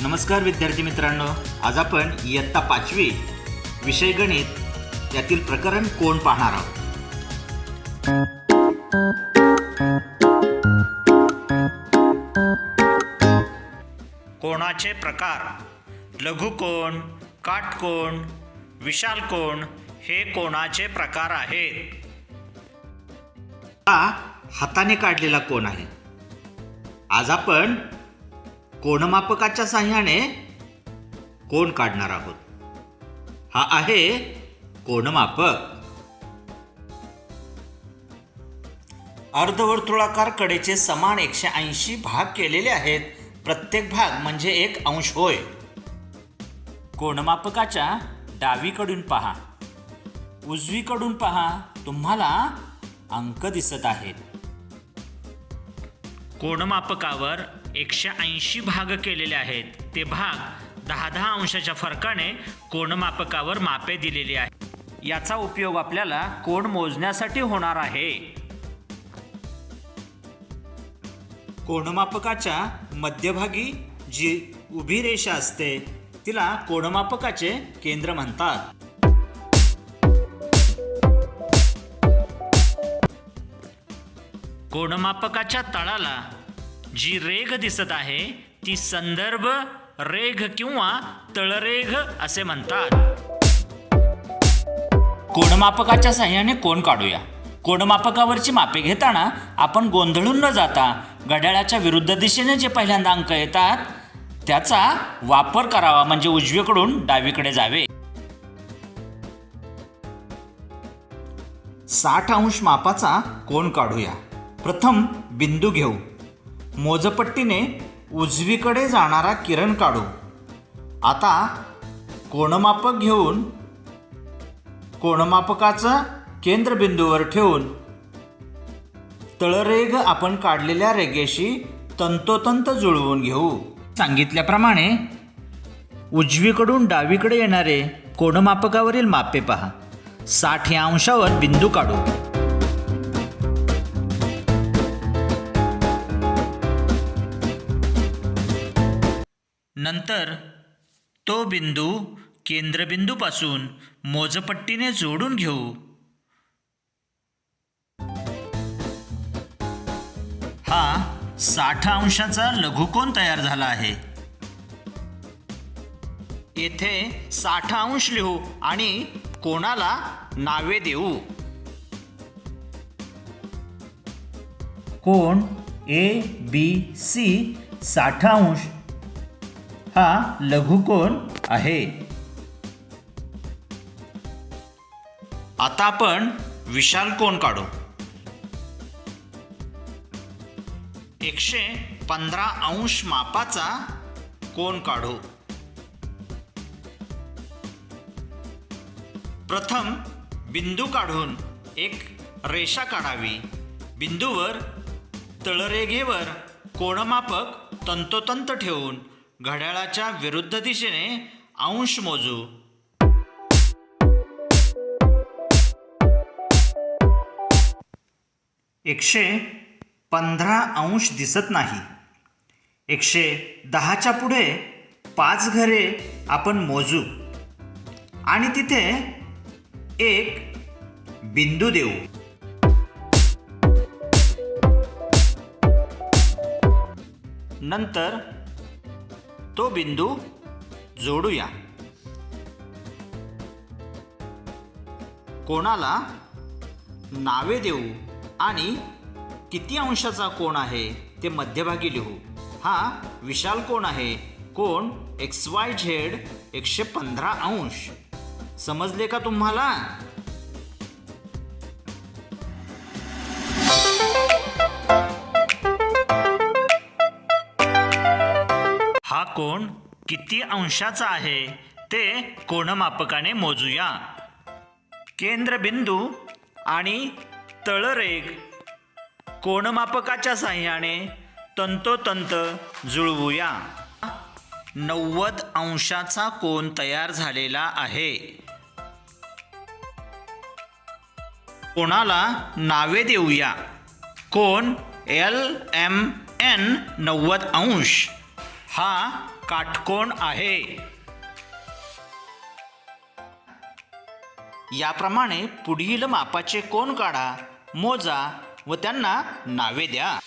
नमस्कार विद्यार्थी मित्रांनो. आज आपण इयत्ता पाचवी विषय गणित यातील प्रकरण कोण पाहणार आहोत? कोणाचे प्रकार? लघुकोण काटकोण विशाल कोण हे कोणाचे प्रकार आहेत? हा हाताने काढलेला कोण आहे? आज आपण कोणमापकाच्या साह्याने कोण काढणार आहोत? हा आहे कोणमापक. अर्धवर्तुळाकार कडेचे समान एकशे ऐंशी भाग केलेले आहेत. प्रत्येक भाग म्हणजे एक अंश होय. कोणमापकाच्या डावीकडून पहा. उजवीकडून पहा तुम्हाला अंक दिसत आहेत. कोणमापकावर एकशे ऐंशी भाग केलेले आहेत. ते भाग दहा दहा अंशाच्या फरकाने कोणमापकावर मापे दिलेली आहे याचा उपयोग आपल्याला कोण मोजण्यासाठी होणार आहे? कोणमापकाच्या मध्यभागी जी उभी रेषा असते तिला कोणमापकाचे केंद्र म्हणतात. कोणमापकाच्या तळाला जी रेघ दिसत आहे ती संदर्भ रेघ किंवा तळरेघ असे म्हणतात. कोणमापकाच्या साह्याने कोण काढूया? कोणमापकावरची मापे घेताना आपण गोंधळून न जाता घड्याळाच्या विरुद्ध दिशेने जे पहिल्यांदा अंक येतात त्याचा वापर करावा म्हणजे उजवीकडून डावीकडे जावे. साठ अंश मापाचा कोण काढूया? प्रथम बिंदू घेऊ. मोजपट्टीने उजवीकडे जाणारा किरण काढू. आता कोणमापक घेऊन कोणमापकाचं केंद्रबिंदूवर ठेवून तळरेघ आपण काढलेल्या रेगेशी तंतोतंत जुळवून घेऊ. सांगितल्याप्रमाणे उजवीकडून डावीकडे येणारे कोणमापकावरील मापे पहा. साठ या अंशावर बिंदू काढू. नंतर तो बिंदू केंद्रबिंदूपासून मोजपट्टीने जोडून घेऊ. हा साठ अंशाचा लघुकोन तयार झाला आहे. येथे साठ अंश लिहू आणि कोणाला नावे देऊ? कोण? ए बी सी साठ अंश हा लघुकोन आहे? आता आपण विशाल कोण काढू? एकशे पंधरा अंश मापाचा कोण काढू? प्रथम बिंदू काढून एक रेषा काढावी. बिंदूवर तळरेघेवर कोणमापक तंतोतंत ठेवून घड्याळाच्या विरुद्ध दिशेने अंश मोजू. एकशे पंधरा अंश दिसत नाही. एकशे दहाच्या पुढे पाच घरे आपण मोजू. आणि तिथे एक बिंदू देऊ. नंतर तो बिंदू जोडूया. कोणाला नावे देऊ आणि किती अंशाचा कोण आहे ते मध्यभागी लिहू. हा विशाल कोण आहे? कोण? एक्स वाय झेड एकशे पंधरा अंश. समजले का तुम्हाला? हा कोण किती अंशाचा आहे ते कोणमापकाने मोजूया. केंद्रबिंदू आणि तळरेग कोणमापकाच्या साह्याने तंतोतंत जुळवूया. नव्वद अंशाचा कोण तयार झालेला आहे. कोणाला नावे देऊया? कोण? एल एम एन नव्वद अंश. हा काटकोण आहे. याप्रमाणे पुढील मापाचे कोण काढा मोजा व त्यांना नावे द्या.